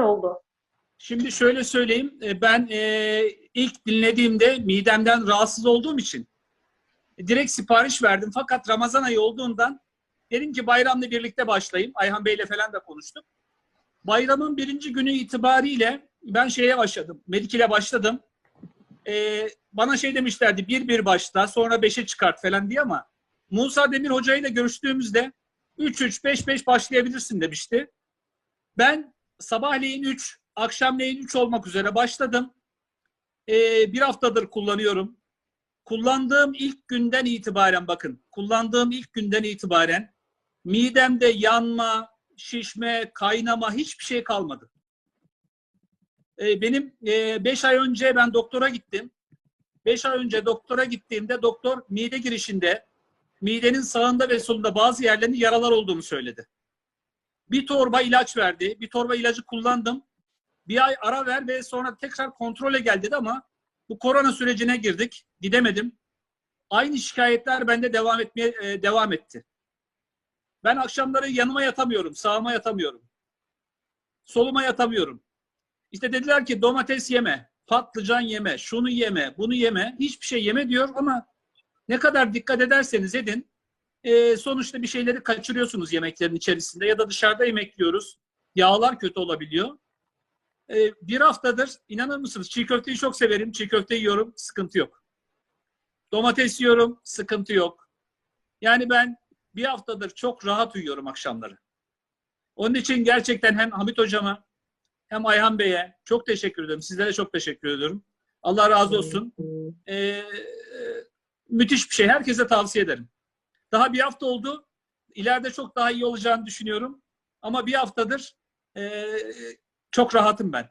oldu? Şimdi şöyle söyleyeyim. e, Ben e, ilk dinlediğimde midemden rahatsız olduğum için e, direkt sipariş verdim. Fakat Ramazan ayı olduğundan dedim ki bayramla birlikte başlayayım. Ayhan Bey'le falan da konuştuk. Bayramın birinci günü itibariyle ben şeye başladım. Medikile başladım. E, bana şey demişlerdi bir bir başla sonra beşe çıkart falan diye ama Musa Demir Hoca ile görüştüğümüzde 3-3-5-5 başlayabilirsin demişti. Ben sabahleyin 3, akşamleyin 3 olmak üzere başladım. Ee, bir haftadır kullanıyorum. Kullandığım ilk günden itibaren bakın, kullandığım ilk günden itibaren midemde yanma, şişme, kaynama hiçbir şey kalmadı. Ee, benim 5 ay önce ben doktora gittim. 5 ay önce doktora gittiğimde doktor mide girişinde midenin sağında ve solunda bazı yerlerinde yaralar olduğunu söyledi. Bir torba ilaç verdi. Bir torba ilacı kullandım. Bir ay ara ver ve sonra tekrar kontrole gel dedi ama bu korona sürecine girdik. Gidemedim. Aynı şikayetler bende devam etmeye e, devam etti. Ben akşamları yanıma yatamıyorum, sağıma yatamıyorum. Soluma yatamıyorum. İşte dediler ki domates yeme, patlıcan yeme, şunu yeme, bunu yeme, hiçbir şey yeme diyor ama ne kadar dikkat ederseniz edin e, sonuçta bir şeyleri kaçırıyorsunuz yemeklerin içerisinde ya da dışarıda yemek yiyoruz. Yağlar kötü olabiliyor. E, bir haftadır inanır mısınız çiğ köfteyi çok severim. Çiğ köfte yiyorum sıkıntı yok. Domates yiyorum sıkıntı yok. Yani ben bir haftadır çok rahat uyuyorum akşamları. Onun için gerçekten hem Hamit hocama hem Ayhan Bey'e çok teşekkür ederim. Sizlere çok teşekkür ediyorum. Allah razı olsun. Ee, müthiş bir şey. Herkese tavsiye ederim. Daha bir hafta oldu. İleride çok daha iyi olacağını düşünüyorum. Ama bir haftadır e, çok rahatım ben.